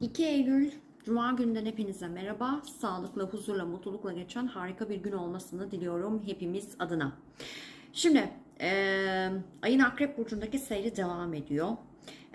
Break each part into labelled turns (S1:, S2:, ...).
S1: 2 Eylül Cuma gününden hepinize merhaba. Sağlıkla, huzurla, mutlulukla geçen harika bir gün olmasını diliyorum hepimiz adına. Şimdi eee, ayın Akrep Burcu'ndaki seyri devam ediyor.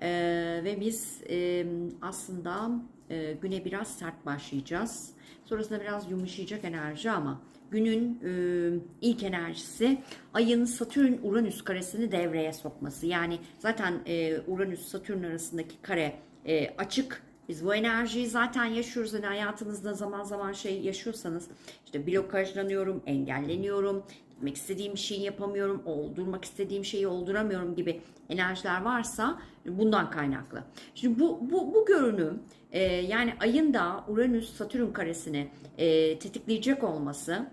S1: Eee, ve biz eee, aslında eee, güne biraz sert başlayacağız. Sonrasında biraz yumuşayacak enerji ama günün eee, ilk enerjisi ayın Satürn-Uranüs karesini devreye sokması. Yani zaten eee, Uranüs-Satürn arasındaki kare eee, açık biz bu enerjiyi zaten yaşıyoruz. Yani hayatınızda zaman zaman şey yaşıyorsanız işte blokajlanıyorum, engelleniyorum, gitmek istediğim şeyi yapamıyorum, oldurmak istediğim şeyi olduramıyorum gibi enerjiler varsa bundan kaynaklı. Şimdi bu, bu, bu görünüm e, yani ayın da Uranüs-Satürn karesini e, tetikleyecek olması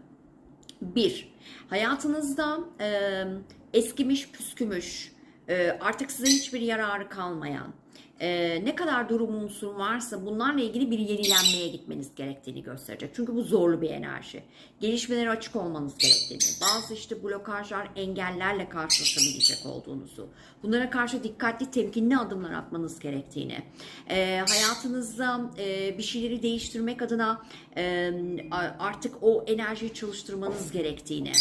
S1: bir, hayatınızda e, eskimiş püskümüş, e, artık size hiçbir yararı kalmayan, e, ne kadar durumunuzun varsa bunlarla ilgili bir yenilenmeye gitmeniz gerektiğini gösterecek. Çünkü bu zorlu bir enerji. Gelişmelere açık olmanız gerektiğini, bazı işte blokajlar, engellerle karşılaşabilecek olduğunuzu, bunlara karşı dikkatli, temkinli adımlar atmanız gerektiğini, e, hayatınızda e, bir şeyleri değiştirmek adına e, artık o enerjiyi çalıştırmanız gerektiğini,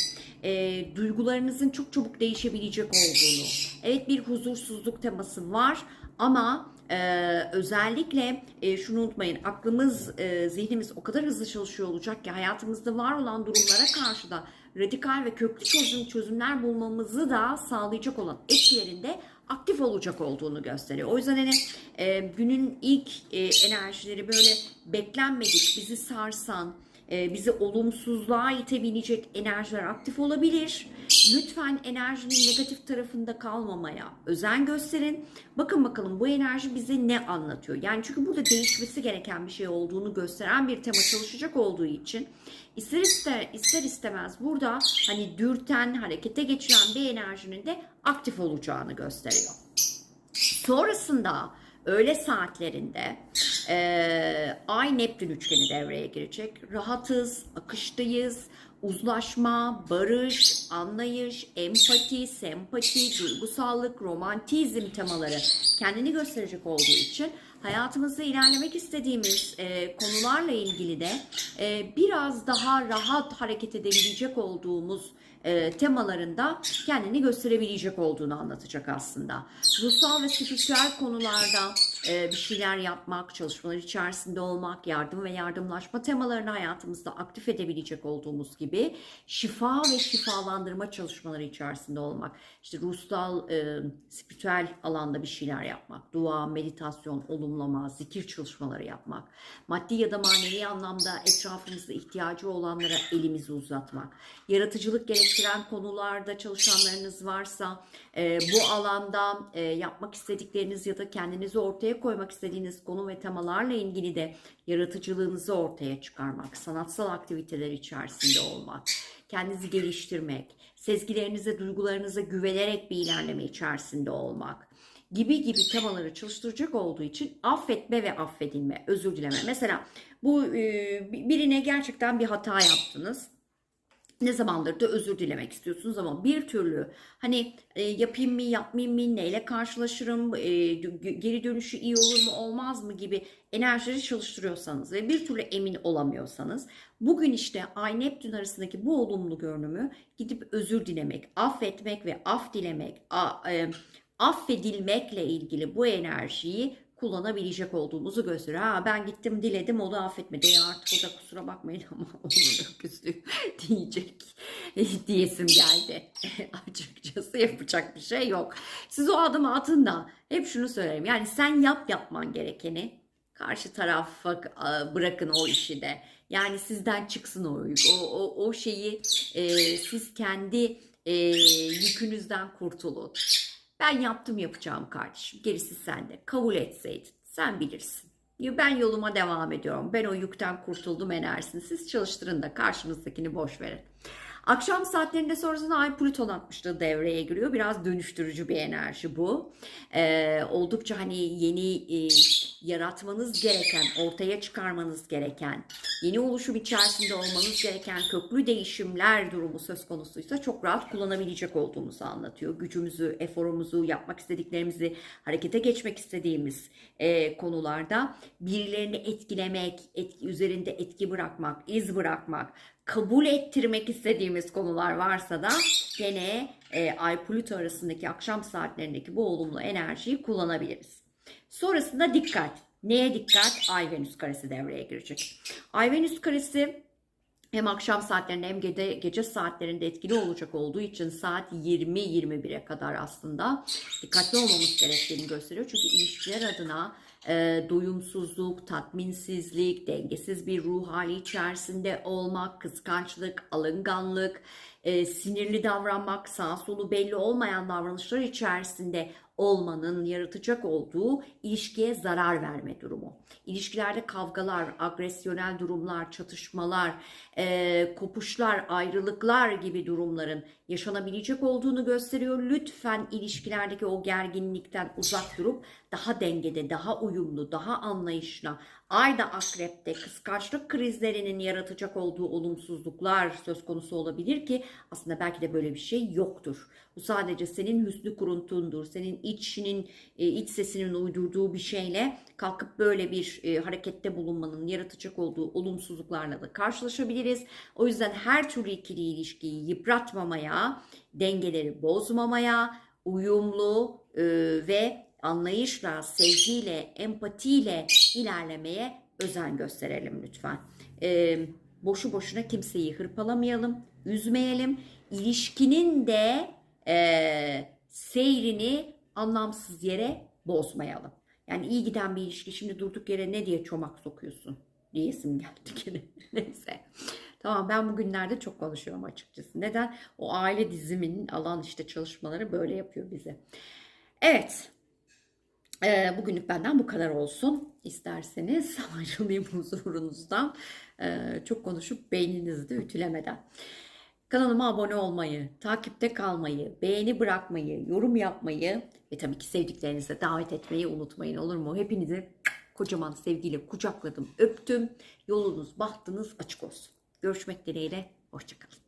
S1: e, duygularınızın çok çabuk değişebilecek olduğunu, evet bir huzursuzluk teması var ama e, özellikle e, şunu unutmayın aklımız, e, zihnimiz o kadar hızlı çalışıyor olacak ki hayatımızda var olan durumlara karşı da radikal ve köklü çözüm çözümler bulmamızı da sağlayacak olan etkilerinde aktif olacak olduğunu gösteriyor. O yüzden hani e, günün ilk e, enerjileri böyle beklenmedik, bizi sarsan, e, bizi olumsuzluğa itebilecek enerjiler aktif olabilir. Lütfen enerjinin negatif tarafında kalmamaya özen gösterin. Bakın bakalım bu enerji bize ne anlatıyor? Yani çünkü burada değişmesi gereken bir şey olduğunu gösteren bir tema çalışacak olduğu için ister ister ister istemez burada hani dürten, harekete geçiren bir enerjinin de aktif olacağını gösteriyor. Sonrasında öğle saatlerinde e, Ay Neptün üçgeni devreye girecek. Rahatız, akıştayız, uzlaşma, barış, anlayış, empati, sempati, duygusallık, romantizm temaları kendini gösterecek olduğu için hayatımızda ilerlemek istediğimiz e, konularla ilgili de e, biraz daha rahat hareket edebilecek olduğumuz e, temalarında kendini gösterebilecek olduğunu anlatacak aslında. Ruhsal ve spiritüel konularda e, bir şeyler yapmak, çalışmalar içerisinde olmak, yardım ve yardımlaşma temalarını hayatımızda aktif edebilecek olduğumuz gibi şifa ve şifalandırma çalışmaları içerisinde olmak. İşte ruhsal, e, spiritüel alanda bir şeyler yapmak, dua, meditasyon, olumlama, zikir çalışmaları yapmak, maddi ya da manevi anlamda etrafımızda ihtiyacı olanlara elimizi uzatmak, yaratıcılık gerektiren konularda çalışanlarınız varsa e, bu alanda e, yapmak istedikleriniz ya da kendinizi ortaya koymak istediğiniz konu ve temalarla ilgili de yaratıcılığınızı ortaya çıkarmak, sanatsal aktiviteler içerisinde olmak, kendinizi geliştirmek, sezgilerinize, duygularınıza güvenerek bir ilerleme içerisinde olmak gibi gibi temaları çalıştıracak olduğu için affetme ve affedilme, özür dileme. Mesela bu e, birine gerçekten bir hata yaptınız ne zamandır da özür dilemek istiyorsunuz ama bir türlü hani e, yapayım mı yapmayayım mı neyle karşılaşırım e, geri dönüşü iyi olur mu olmaz mı gibi enerjileri çalıştırıyorsanız ve bir türlü emin olamıyorsanız bugün işte Ay Neptün arasındaki bu olumlu görünümü gidip özür dilemek, affetmek ve af dilemek, a, e, affedilmekle ilgili bu enerjiyi kullanabilecek olduğumuzu gösteriyor. Ha ben gittim diledim o da affetmedi. Ya artık o da kusura bakmayın ama onun öküzlüğü diyecek diyesim geldi. Açıkçası yapacak bir şey yok. Siz o adımı atın da hep şunu söylerim. Yani sen yap yapman gerekeni karşı tarafa bırakın o işi de. Yani sizden çıksın o o, o, o şeyi e, siz kendi e, yükünüzden kurtulun. Ben yaptım yapacağım kardeşim. Gerisi sende. Kabul etseydin. Sen bilirsin. Ben yoluma devam ediyorum. Ben o yükten kurtuldum enerjisini. Siz çalıştırın da karşınızdakini boş verin. Akşam saatlerinde sonrasında Ay Plüton 60'lığı devreye giriyor. Biraz dönüştürücü bir enerji bu. Ee, oldukça hani yeni e, yaratmanız gereken, ortaya çıkarmanız gereken, yeni oluşum içerisinde olmanız gereken köklü değişimler durumu söz konusuysa çok rahat kullanabilecek olduğumuzu anlatıyor. Gücümüzü, eforumuzu, yapmak istediklerimizi, harekete geçmek istediğimiz e, konularda birilerini etkilemek, etki, üzerinde etki bırakmak, iz bırakmak, kabul ettirmek istediğimiz konular varsa da gene e, Ay Plüto arasındaki akşam saatlerindeki bu olumlu enerjiyi kullanabiliriz. Sonrasında dikkat. Neye dikkat? Ay Venüs karesi devreye girecek. Ay Venüs karesi hem akşam saatlerinde hem gece, gece saatlerinde etkili olacak olduğu için saat 20-21'e kadar aslında dikkatli olmamız gerektiğini gösteriyor. Çünkü ilişkiler adına e, doyumsuzluk, tatminsizlik, dengesiz bir ruh hali içerisinde olmak, kıskançlık, alınganlık, e, sinirli davranmak, sağ solu belli olmayan davranışlar içerisinde olmanın yaratacak olduğu ilişkiye zarar verme durumu. İlişkilerde kavgalar, agresyonel durumlar, çatışmalar, e, kopuşlar, ayrılıklar gibi durumların yaşanabilecek olduğunu gösteriyor. Lütfen ilişkilerdeki o gerginlikten uzak durup daha dengede, daha uyumlu, daha anlayışla, ayda akrepte kıskançlık krizlerinin yaratacak olduğu olumsuzluklar söz konusu olabilir ki aslında belki de böyle bir şey yoktur. Bu sadece senin hüsnü kuruntundur, senin içinin, e, iç sesinin uydurduğu bir şeyle kalkıp böyle bir e, harekette bulunmanın yaratacak olduğu olumsuzluklarla da karşılaşabiliriz. O yüzden her türlü ikili ilişkiyi yıpratmamaya, dengeleri bozmamaya, uyumlu e, ve anlayışla, sevgiyle, empatiyle ilerlemeye özen gösterelim lütfen. Boşu boşuna kimseyi hırpalamayalım, üzmeyelim. İlişkinin de e, seyrini anlamsız yere bozmayalım. Yani iyi giden bir ilişki şimdi durduk yere ne diye çomak sokuyorsun diyesim geldi gene. Neyse. Tamam ben bugünlerde çok konuşuyorum açıkçası. Neden? O aile diziminin alan işte çalışmaları böyle yapıyor bize. Evet. Ee, bugünlük benden bu kadar olsun. İsterseniz ayrılayım huzurunuzdan. Ee, çok konuşup beyninizi de ütülemeden. Kanalıma abone olmayı, takipte kalmayı, beğeni bırakmayı, yorum yapmayı ve tabii ki sevdiklerinize davet etmeyi unutmayın olur mu? Hepinizi kocaman sevgiyle kucakladım, öptüm. Yolunuz, bahtınız açık olsun. Görüşmek dileğiyle, hoşçakalın.